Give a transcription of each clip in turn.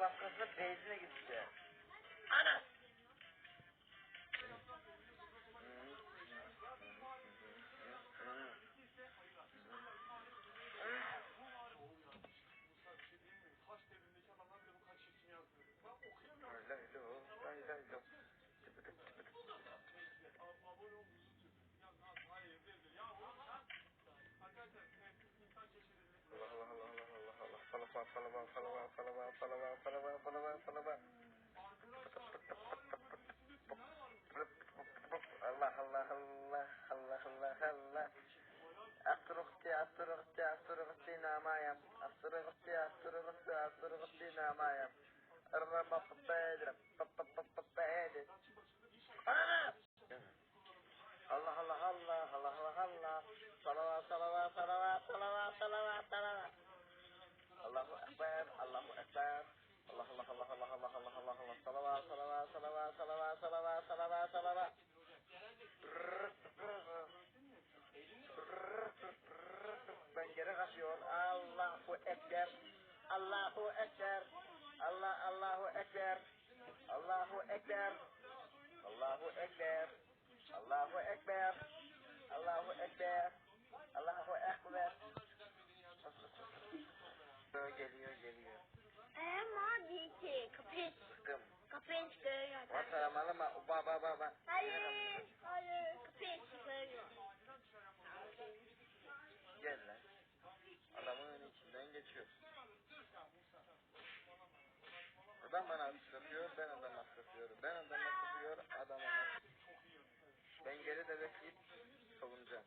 başkasının beyzine gideceğim. Ana. صلوات صلوات صلوات صلوات صلوات صلوات صلوات الله الله الله الله الله الله أستر أختي أستر أختي أستر أختي نعمايا أستر أختي أستر أختي أستر أختي نعمايا salavat Ben geri kaçıyor Allahu Ekber. Allahu Ekber. Allah Allahu Ekber. Allahu Ekber. Allahu Ekber. Allahu Ekber. Allahu Ekber. Allahu Ekber. Geliyor geliyor Ama değil ki. Kapıyı, Sıkım. kapıyı çıkarıyor. Ortalamalı mı? Ba ba ba ba Hayır. Hayır. Kapıyı çıkarıyor. Gel lan Adamın içinden geçiyor Adam bana sıkıyor, ben adama sıkıyorum. Ben adama sıkıyor, adam ona Ben geri de bekleyip savunacağım.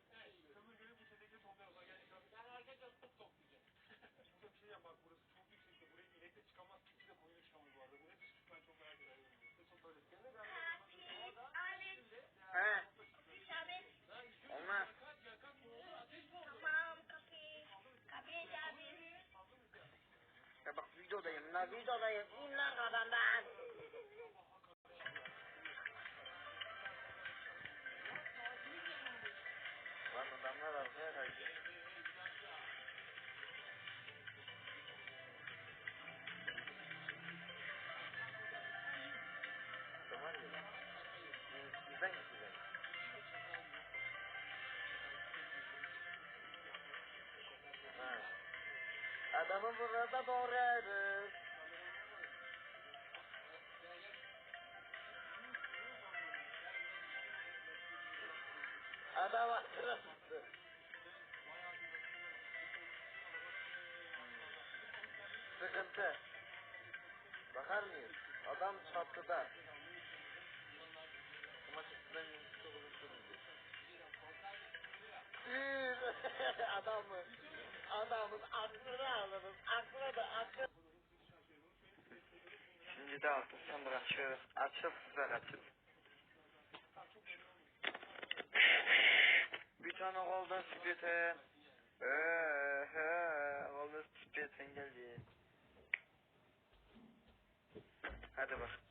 Navido da yim, Navido kadandaan. Bedava sırası. Sıkıntı. Bakar mıyız? Adam çatıda. Adamın, adamın aklını alırız. Aklına da akıl. Şimdi de altın sen bırak şöyle açıl sıcak açıl. Tane golden split'e. Eee, golden split'in geldi. Hadi bak.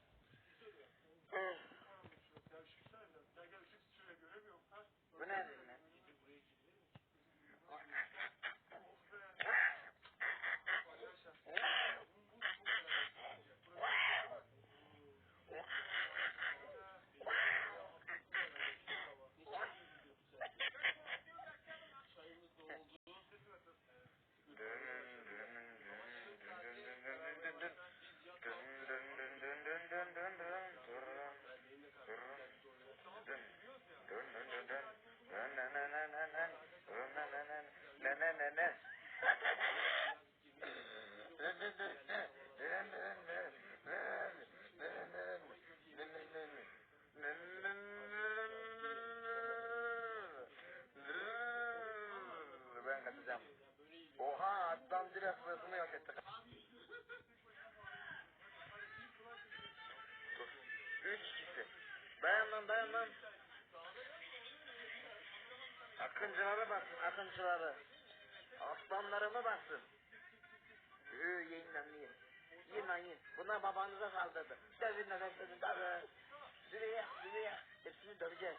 Ben kaçacağım. Oha adam direkt hızını yok etti. Üç kişi. Dayan lan dayan lan. Akıncılara baksın akıncıları. Aslanlarımı baksın. Ee, yiyin lan yiyin. Yiyin lan yiyin. Bunlar babanıza saldırdı. Dövün nefes edin tabi. Züleyha, Züleyha. Hepsini döveceğiz.